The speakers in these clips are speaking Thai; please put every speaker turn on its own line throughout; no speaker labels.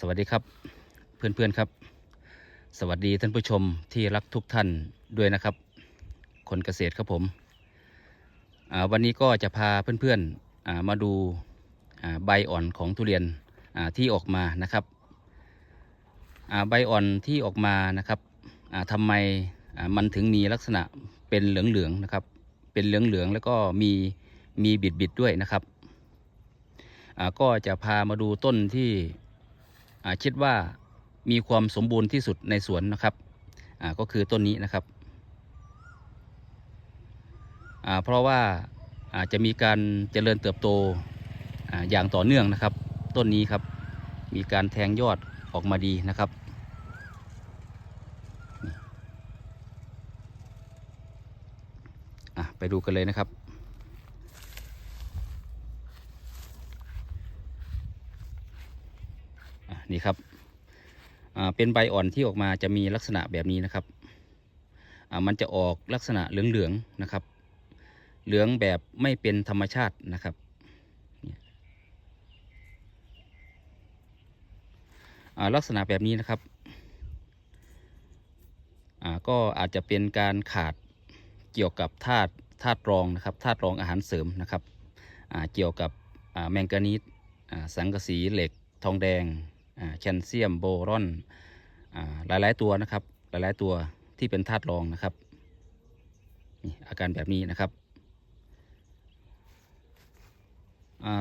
สวัสดีครับเพื่อนๆครับ สวัสดีท่านผู้ชมที่รักทุกท่านด้วยนะครับ คนเกษตรครับผมวันนี้ก็จะพาเพื่อนๆอ่ามาดูใบอ่อนของทุเรียนที่ออกมานะครับใบอ่อนที่ออกมานะครับทำไมมันถึงมีลักษณะเป็นเหลืองๆนะครับ เป็นเหลืองๆแล้วก็มีมีบิดๆด้วยนะครับก็จะพามาดูต้นที่ คิดว่ามีความสมบูรณ์ที่สุดในสวนนะครับก็คือต้นนี้นะครับ เพราะว่าอาจจะมีการเจริญเติบโตออย่างต่อเนื่องนะครับ ต้นนี้ครับมีการแทงยอดออกมาดีนะครับ ไปดูกันเลยนะครับ อะนี่ครับอ่า เป็นใบอ่อนที่ออกมาจะมีลักษณะแบบนี้นะครับมันจะออกลักษณะเหลืองๆนะครับ เหลืองแบบไม่เป็นธรรมชาตินะครับลักษณะแบบนี้นะครับก็อาจจะเป็นการขาดเกี่ยวกับธาตุธาตุรองนะครับธาตุรองอาหารเสริมนะครับเกี่ยวกับแมงกานีสสังกะสีเหล็กทองแดง แคลเซียมโบรอนหลาย ๆ ตัวนะครับ หลาย ๆ ตัวที่เป็นธาตุรองนะครับนี่อาการแบบนี้นะครับ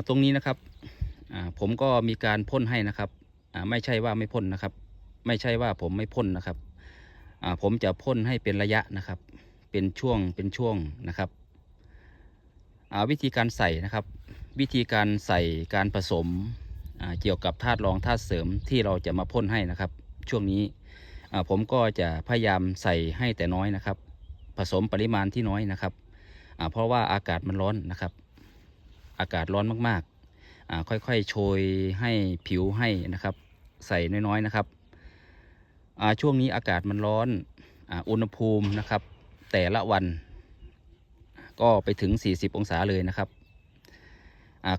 ตรงนี้นะครับผมก็มีการพ่นให้นะครับไม่ใช่ว่าไม่พ่นนะครับ ไม่ใช่ว่าผมไม่พ่นนะครับผมจะพ่นให้เป็นระยะนะครับ เป็นช่วงเป็นช่วงนะครับวิธีการใส่นะครับ วิธีการใส่การผสม เกี่ยวกับธาตุรองธาตุเสริมที่เราจะมาพ่นให้นะครับ ช่วงนี้ผมก็จะพยายามใส่ให้แต่น้อยนะครับ ผสมปริมาณที่น้อยนะครับ เพราะว่าอากาศมันร้อนนะครับ อากาศร้อนมากๆอ่าค่อยๆโชยให้ผิวให้นะครับ ใส่น้อยๆนะครับ ช่วงนี้อากาศมันร้อนอ,อุณหภูมินะครับ แต่ละวันก็ไปถึง 40 องศาเลยนะครับ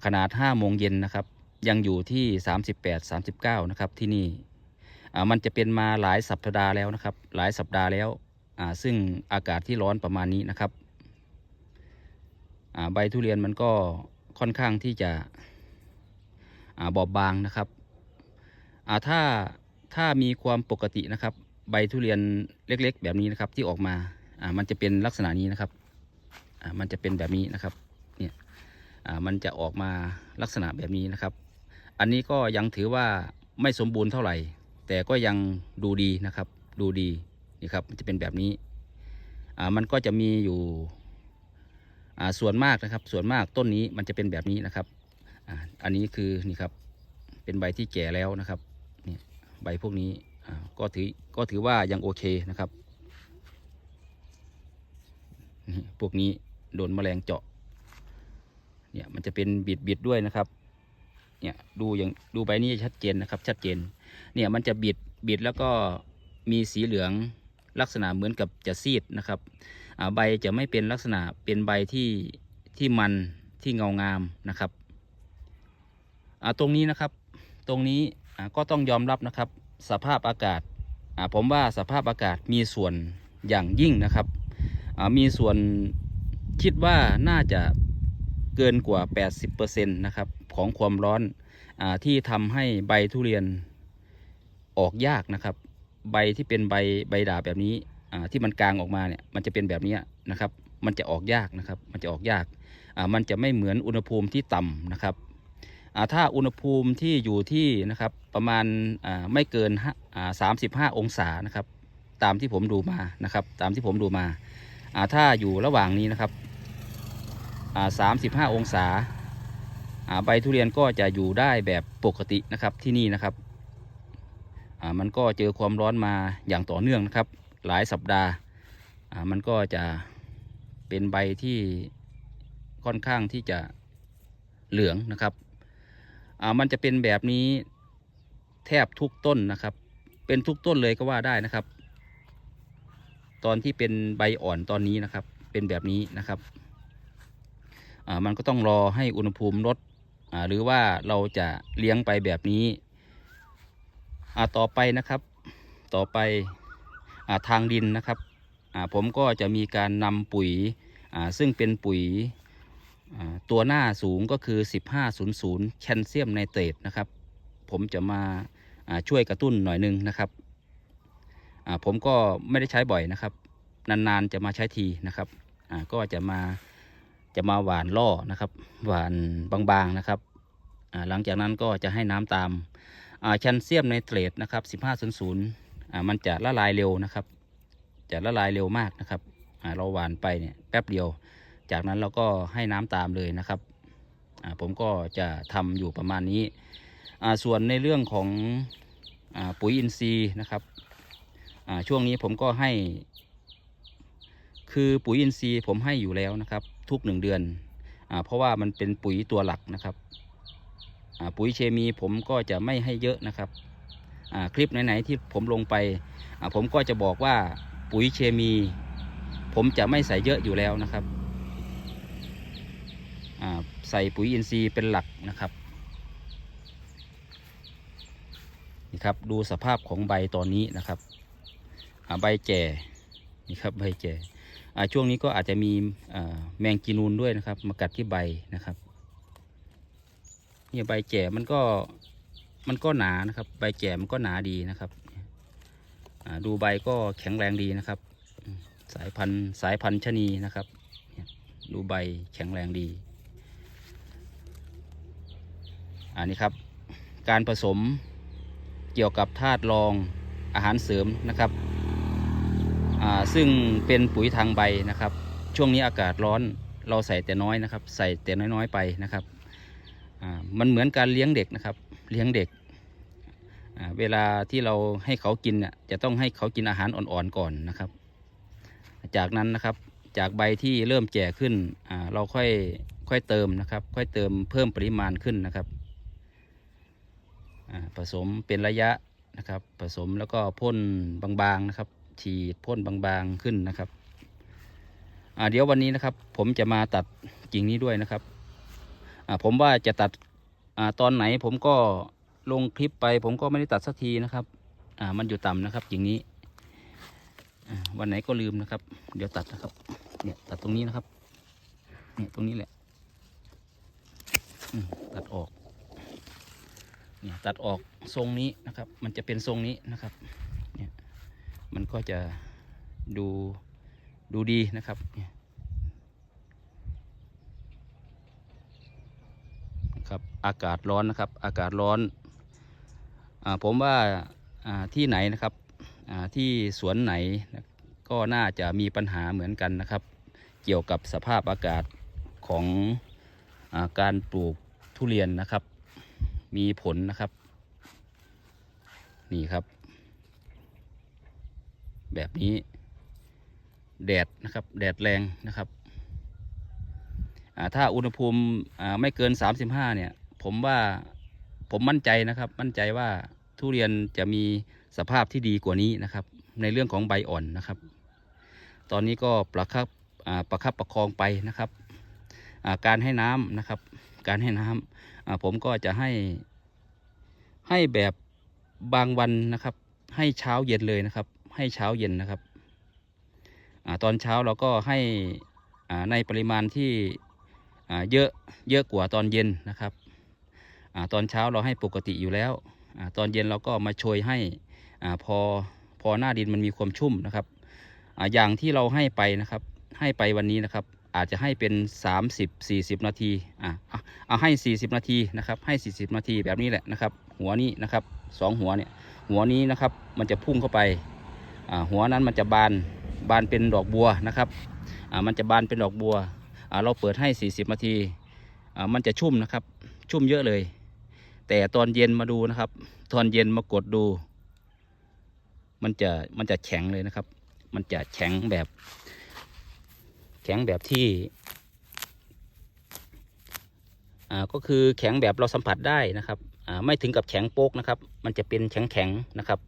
ขนาด5โมงเย็นนะครับ ยังอยู่ที่ 38 39 นะครับที่นี่อ่ามันจะเป็นมาหลายสัปดาห์แล้วนะครับ หลายสัปดาห์แล้วอ่าซึ่งอากาศที่ร้อนประมาณนี้นะครับอ่าใบทุเรียนมันก็ค่อนข้างที่จะอ่าบอบบางนะครับอ่าถ้าถ้ามีความปกตินะครับ ใบทุเรียนเล็กๆ แบบนี้นะครับที่ออกมาอ่ามันจะเป็นลักษณะนี้นะครับอ่ามันจะเป็นแบบนี้นะครับเนี่ยอ่ามันจะออกมาลักษณะแบบนี้นะครับ อันนี้ก็ยังถือว่าไม่สมบูรณ์เท่าไหร่ แต่ก็ยังดูดีนะครับ ดูดีนี่ครับจะเป็นแบบนี้อ่ามันก็จะมีอยู่อ่าส่วนมากนะครับ ส่วนมากต้นนี้มันจะเป็นแบบนี้นะครับอ่าอันนี้คือนี่ครับเป็นใบที่แก่แล้วนะครับเนี่ยใบพวกนี้อ่าก็ถือก็ถือว่ายังโอเคนะครับนี่พวกนี้โดนแมลงเจาะเนี่ยมันจะเป็นบิดบิดด้วยนะครับ เนี่ยดูอย่างดูใบนี้ชัดเจนนะครับ ชัดเจน เนี่ยมันจะบิดบิดแล้วก็มีสีเหลืองลักษณะเหมือนกับจะซีดนะครับใบจะไม่เป็นลักษณะเป็นใบที่ที่มันที่เงางามนะครับตรงนี้นะครับตรงนี้ก็ต้องยอมรับนะครับ สภาพอากาศผมว่าสภาพอากาศมีส่วนอย่างยิ่งนะครับมีส่วนคิดว่าน่าจะเกินกว่า 80%นะครับ ของความร้อนอที่ทำให้ใบทุเรียนออกยากนะครับ ใบที่เป็นใบใบด่าแบบนี้ที่มันกลางออกมาเนี่ยมันจะเป็นแบบนี้นะครับ มันจะออกยากนะครับ มันจะออกยากมันจะไม่เหมือนอุณหภูมิที่ต่ำนะครับถ้าอุณหภูมิที่อยู่ที่นะครับประมาณไม่เกินสามสิบห้าองศานะครับ ตามที่ผมดูมานะครับ ตามที่ผมดูมาถ้าอยู่ระหว่างนี้นะครับสามสิบห้าองศา ใบทุเรียนก็จะอยู่ได้แบบปกตินะครับที่นี่นะครับมันก็เจอความร้อนมาอย่างต่อเนื่องนะครับ หลายสัปดาห์มันก็จะเป็นใบที่ค่อนข้างที่จะเหลืองนะครับมันจะเป็นแบบนี้แทบทุกต้นนะครับ เป็นทุกต้นเลยก็ว่าได้นะครับ ตอนที่เป็นใบอ่อนตอนนี้นะครับ เป็นแบบนี้นะครับมันก็ต้องรอให้อุณหภูมิลด หรือว่าเราจะเลี้ยงไปแบบนี้ต่อไปนะครับ ต่อไปอทางดินนะครับผมก็จะมีการนำปุ๋ยซึ่งเป็นปุ๋ยตัวหน้าสูงก็คือ 1500 แคลเซียมไนเตรตนะครับ ผมจะมาช่วยกระตุ้นหน่อยหนึงนะครับผมก็ไม่ได้ใช้บ่อยนะครับ นานๆจะมาใช้ทีนะครับก็จะมา จะมาหวานล่อนะครับ หวานบางๆนะครับหลังจากนั้นก็จะให้น้ำตามอ่าแคลเซียมไนเตรตนะครับ1500อ่ามันจะละลายเร็วนะครับ จะละลายเร็วมากนะครับเราหวานไปเนี่ยแป๊บเดียว จากนั้นเราก็ให้น้ำตามเลยนะครับผมก็จะทำอยู่ประมาณนี้ ส่วนในเรื่องของอปุ๋ยอินทรีย์นะครับช่วงนี้ผมก็ให้ คือปุ๋ยอินทรีย์ผมให้อยู่แล้วนะครับ ทุกหนึ่งเดือนอเพราะว่ามันเป็นปุ๋ยตัวหลักนะครับปุ๋ยเคมีผมก็จะไม่ให้เยอะนะครับคลิปไหนๆที่ผมลงไปผมก็จะบอกว่าปุ๋ยเคมี ผมจะไม่ใส่เยอะอยู่แล้วนะครับใส่ปุ๋ยอินทรีย์เป็นหลักนะครับนี่ครับดูสภาพของใบตอนนี้นะครับใบแก่นี่ครับใบแก่ ช่วงนี้ก็อาจจะมีแมงจีนูนด้วยนะครับ มากัดที่ใบนะครับเนี่ยใบแก่มันก็มันก็หนานะครับ ใบแก่มันก็หนาดีนะครับดูใบก็แข็งแรงดีนะครับ สายพันธุ์สายพันธุ์ชนีนะครับ ดูใบแข็งแรงดี อันนี้ครับ การผสมเกี่ยวกับธาตุรองอาหารเสริมนะครับ ซึ่งเป็นปุ๋ยทางใบนะครับ ช่วงนี้อากาศร้อนเราใส่แต่น้อยนะครับ ใส่แต่น้อยๆไปนะครับมันเหมือนการเลี้ยงเด็กนะครับ เลี้ยงเด็ก เวลาที่เราให้เขากินเนี่ยจะต้องให้เขากินอาหารอ่อนๆก่อนนะครับ จากนั้นนะครับจากใบที่เริ่มแก่ขึ้นเราค่อยค่อยเติมนะครับ ค่อยเติมเพิ่มปริมาณขึ้นนะครับผสมเป็นระยะนะครับ ผสมแล้วก็พ่นบางๆนะครับ ฉีดพ่นบางๆขึ้นนะครับเดี๋ยววันนี้นะครับ ผมจะมาตัดกิ่งนี้ด้วยนะครับผมว่าจะตัดอตอนไหนผมก็ลงคลิปไป ผมก็ไม่ได้ตัดสักทีนะครับมันอยู่ต่ำนะครับอย่งนี้วันไหนก็ลืมนะครับ เดี๋ยวตัดนะครับ เนี่ยตัดตรงนี้นะครับ เนี่ยตรงนี้แหละตัดออก เนี่ยตัดออกทรงนี้นะครับ มันจะเป็นทรงนี้นะครับ มันก็จะดูดูดีนะครับครับอากาศร้อนนะครับ อากาศร้อนอผมว่าาที่ไหนนะครับที่สวนไหนก็น่าจะมีปัญหาเหมือนกันนะครับ เกี่ยวกับสภาพอากาศของอาการปลูกทุเรียนนะครับ มีผลนะครับ นี่ครับ แบบนี้ แดดนะครับ แดดแรงนะครับถ้าอุณหภูมิไม่เกิน 35 เนี่ย ผมว่าผมมั่นใจนะครับ มั่นใจว่าทุเรียนจะมีสภาพที่ดีกว่านี้นะครับ ในเรื่องของใบอ่อนนะครับ ตอนนี้ก็ประคับประคับประคองไปนะครับการให้น้ำนะครับ การให้น้ำผมก็จะให้ให้แบบบางวันนะครับ ให้เช้าเย็นเลยนะครับ ให้เช้าเย็นนะครับอตอนเช้าเราก็ให้ในปริมาณที่เยอะเยอะกว่าตอนเย็นนะครับอตอนเช้าเราให้ปกติอยู่แล้วอตอนเย็นเราก็มาโชยให้อพอพอหน้าดินมันมีความชุ่มนะครับออย่างที่เราให้ไปนะครับ ให้ไปวันนี้นะครับ อาจจะให้เป็น 30-40 นาทีอ่าเอาให้ 40 นาทีนะครับให้ 40 นาทีแบบนี้แหละนะครับ หัวนี้นะครับสองหัวเนี่ยหัวนี้นะครับมันจะพุ่งเข้าไป หัวนั้นมันจะบานบานเป็นดอกบัวนะครับมันจะบานเป็นดอกบัว เราเปิดให้ 40นาทีมันจะชุ่มนะครับ ชุ่มเยอะเลย แต่ตอนเย็นมาดูนะครับ ตอนเย็นมากดดู มันจะมันจะแข็งเลยนะครับ มันจะแข็งแบบ แข็งแบบที่ก็คือแข็งแบบเราสัมผัสได้นะครับไม่ถึงกับแข็งโป๊กนะครับ มันจะเป็นแข็งแข็งนะครับ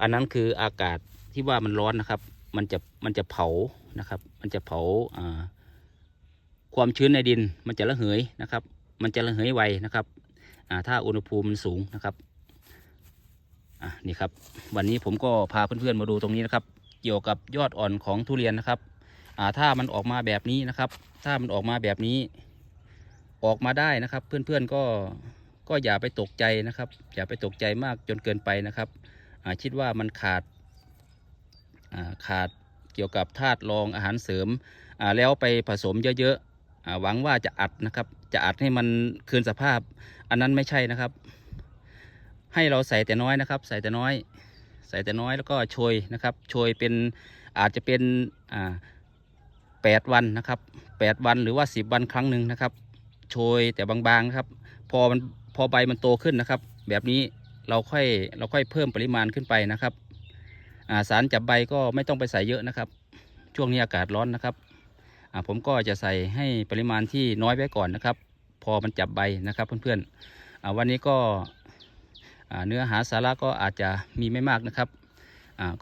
อันนั้นคืออากาศที่ว่ามันร้อนนะครับ มันจะมันจะเผานะครับ มันจะเผาความชื้นในดินมันจะระเหยนะครับ มันจะระเหยไวนะครับถ้าอุณหภูมิมันสูงนะครับนี่ครับ วันนี้ผมก็พาเพื่อนๆมาดูตรงนี้นะครับ เกี่ยวกับยอดอ่อนของทุเรียนนะครับถ้ามันออกมาแบบนี้นะครับ ถ้ามันออกมาแบบนี้ ออกมาได้นะครับ เพื่อนๆก็ก็อย่าไปตกใจนะครับ อย่าไปตกใจมากจนเกินไปนะครับ คิดว่ามันขาดขาดเกี่ยวกับธาตุรองอาหารเสริมแล้วไปผสมเยอะๆหวังว่าจะอัดนะครับ จะอัดให้มันคืนสภาพ อันนั้นไม่ใช่นะครับ ให้เราใส่แต่น้อยนะครับ ใส่แต่น้อย ใส่แต่น้อยแล้วก็โชยนะครับโชยเป็นอาจจะเป็นแปดวันนะครับแปดวันหรือว่าสิบวันครั้งหนึ่งนะครับ โชยแต่บางๆนะครับ พอมันพอใบมันโตขึ้นนะครับ แบบนี้ เราค่อยเราค่อยเพิ่มปริมาณขึ้นไปนะครับาสารจับใบก็ไม่ต้องไปใส่เยอะนะครับ ช่วงนี้อากาศร้อนนะครับผมก็จะใส่ให้ปริมาณที่น้อยไว้ก่อนนะครับ พอมันจับใบนะครับเพื่อนๆวันนี้ก็เนื้อหาสาระก็อาจจะมีไม่มากนะครับ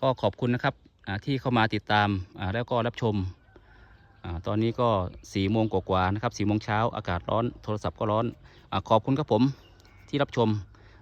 ก็ขอบคุณนะครับที่เข้ามาติดตามแล้วก็รับชมอตอนนี้ก็สี่โมงกว่าๆนะครับสี่โมงเช้าอากาศร้อนโทรศัพท์ก็ร้อนอขอบคุณครับผมที่รับชม